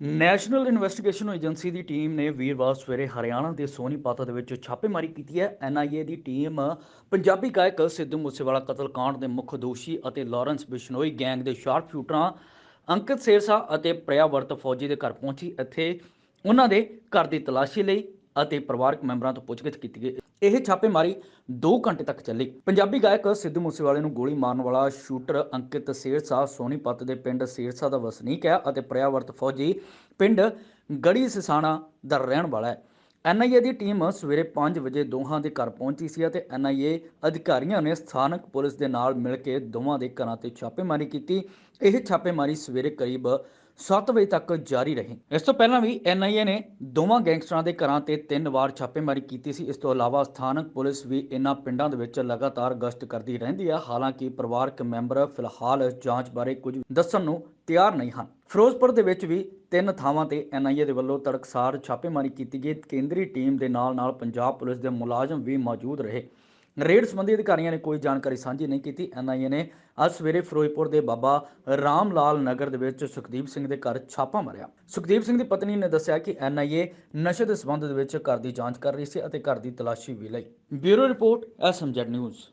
National investigation agency ਦੀ team ਨੇ ਵੀਰਵਾਰ ਸਵੇਰੇ ਹਰਿਆਣਾ ਦੇ ਸੋਨੀਪਤ ਦੇ ਵਿੱਚ ਛਾਪੇਮਾਰੀ ਕੀਤੀ ਹੈ। ਐਨਆਈਏ ਦੀ ਟੀਮ ਪੰਜਾਬੀ ਗਾਇਕ ਸਿੱਧੂ ਮੂਸੇਵਾਲਾ ਕਤਲकांड ਦੇ ਮੁੱਖ ਦੋਸ਼ੀ ਅਤੇ ਲਾਰੈਂਸ ਬਿਸ਼ਨੋਈ ਗੈਂਗ ਦੇ ਸ਼ਾਰਪ ਸ਼ੂਟਰਾਂ ਅੰਕਿਤ ਸੇਰਸਾ ਅਤੇ ਪ੍ਰਿਆਵਰਤ ਫੌਜੀ ਦੇ ਘਰ ਪਹੁੰਚੀ। ਇੱਥੇ ਉਹਨਾਂ ਦੇ ਘਰ ਦੀ ਤਲਾਸ਼ੀ ਲਈ ਅਤੇ ਪਰਿਵਾਰਕ ਮੈਂਬਰਾਂ ਤੋਂ ਪੁੱਛਗਿੱਛ ਕੀਤੀ ਗਈ। ਇਹ ਛਾਪੇਮਾਰੀ 2 ਘੰਟੇ ਤੱਕ ਚੱਲੀ। ਪੰਜਾਬੀ ਗਾਇਕ ਸਿੱਧੂ ਮੂਸੇਵਾਲੇ ਨੂੰ ਗੋਲੀ ਮਾਰਨ ਵਾਲਾ ਸ਼ੂਟਰ ਅੰਕਿਤ ਸੇਰਸਾ ਸੋਨੀਪਤ ਦੇ ਪਿੰਡ ਸੇਰਸਾ ਦਾ ਵਸਨੀਕ ਹੈ ਅਤੇ ਪ੍ਰਿਆਵਰਤ ਫੌਜੀ ਪਿੰਡ ਗੜੀ ਸਿਸਾਣਾ ਦਾ ਰਹਿਣ ਵਾਲਾ ਹੈ। ਐਨਆਈਏ ਦੀ ਟੀਮ ਸਵੇਰੇ 5 ਵਜੇ ਦੋਹਾਂ ਦੇ ਘਰ ਪਹੁੰਚੀ ਸੀ ਅਤੇ ਐਨਆਈਏ ਅਧਿਕਾਰੀਆਂ ਨੇ ਸਥਾਨਕ ਪੁਲਿਸ ਦੇ ਨਾਲ ਮਿਲ ਕੇ ਦੋਵਾਂ ਦੇ ਘਰਾਂ ਤੇ ਛਾਪੇਮਾਰੀ ਕੀਤੀ। ਇਹ ਛਾਪੇਮਾਰੀ ਸਵੇਰੇ ਕਰੀਬ 7 ਵਜੇ ਤੱਕ ਜਾਰੀ ਰਹੀ। ਇਸ ਤੋਂ ਪਹਿਲਾਂ ਵੀ ਐਨਆਈਏ ਨੇ ਦੋਵਾਂ ਗੈਂਗਸਟਰਾਂ ਦੇ ਘਰਾਂ ਤੇ ਤਿੰਨ ਵਾਰ ਛਾਪੇਮਾਰੀ ਕੀਤੀ ਸੀ। ਇਸ ਤੋਂ ਇਲਾਵਾ ਸਥਾਨਕ ਪੁਲਿਸ ਵੀ ਇਨ੍ਹਾਂ ਪਿੰਡਾਂ ਦੇ ਵਿੱਚ ਲਗਾਤਾਰ ਗਸ਼ਤ ਕਰਦੀ ਰਹਿੰਦੀ ਹੈ ਹਾਲਾਂਕਿ ਪਰਿਵਾਰਕ ਮੈਂਬਰ ਫਿਲਹਾਲ ਜਾਂਚ ਬਾਰੇ ਕੁਝ ਦੱਸਣ ਨੂੰ ਤਿਆਰ ਨਹੀਂ ਹਨ। ਫਿਰੋਜ਼ਪੁਰ ਦੇ ਵਿੱਚ ਵੀ ਤਿੰਨ ਥਾਵਾਂ ਤੇ ਐਨਆਈਏ ਦੇ ਵੱਲੋਂ ਤੜਕਸਾਰ ਛਾਪੇਮਾਰੀ ਕੀਤੀ ਗਈ। ਕੇਂਦਰੀ ਟੀਮ ਦੇ ਨਾਲ ਨਾਲ ਪੰਜਾਬ ਪੁਲਿਸ ਦੇ ਮੁਲਾਜ਼ਮ ਵੀ ਮੌਜੂਦ ਰਹੇ। ਰੇਡ ਸੰਬੰਧੀ ਅਧਿਕਾਰੀਆਂ ਨੇ ਕੋਈ ਜਾਣਕਾਰੀ ਸਾਂਝੀ ਨਹੀਂ ਕੀਤੀ। ਐਨਆਈਏ ਨੇ ਅੱਜ ਸਵੇਰੇ ਫਿਰੋਜ਼ਪੁਰ ਦੇ ਬਾਬਾ ਰਾਮ ਲਾਲ ਨਗਰ ਦੇ ਵਿੱਚ ਸੁਖਦੀਪ ਸਿੰਘ ਦੇ ਘਰ ਛਾਪਾ ਮਾਰਿਆ। ਸੁਖਦੀਪ ਸਿੰਘ ਦੀ ਪਤਨੀ ਨੇ ਦੱਸਿਆ ਕਿ ਐਨਆਈਏ ਨਸ਼ੇ ਦੇ ਸਬੰਧ ਦੇ ਵਿੱਚ ਘਰ ਦੀ ਜਾਂਚ ਕਰ ਰਹੀ ਸੀ ਅਤੇ ਘਰ ਦੀ ਤਲਾਸ਼ੀ ਵੀ ਲਈ। Bureau report SMZ news.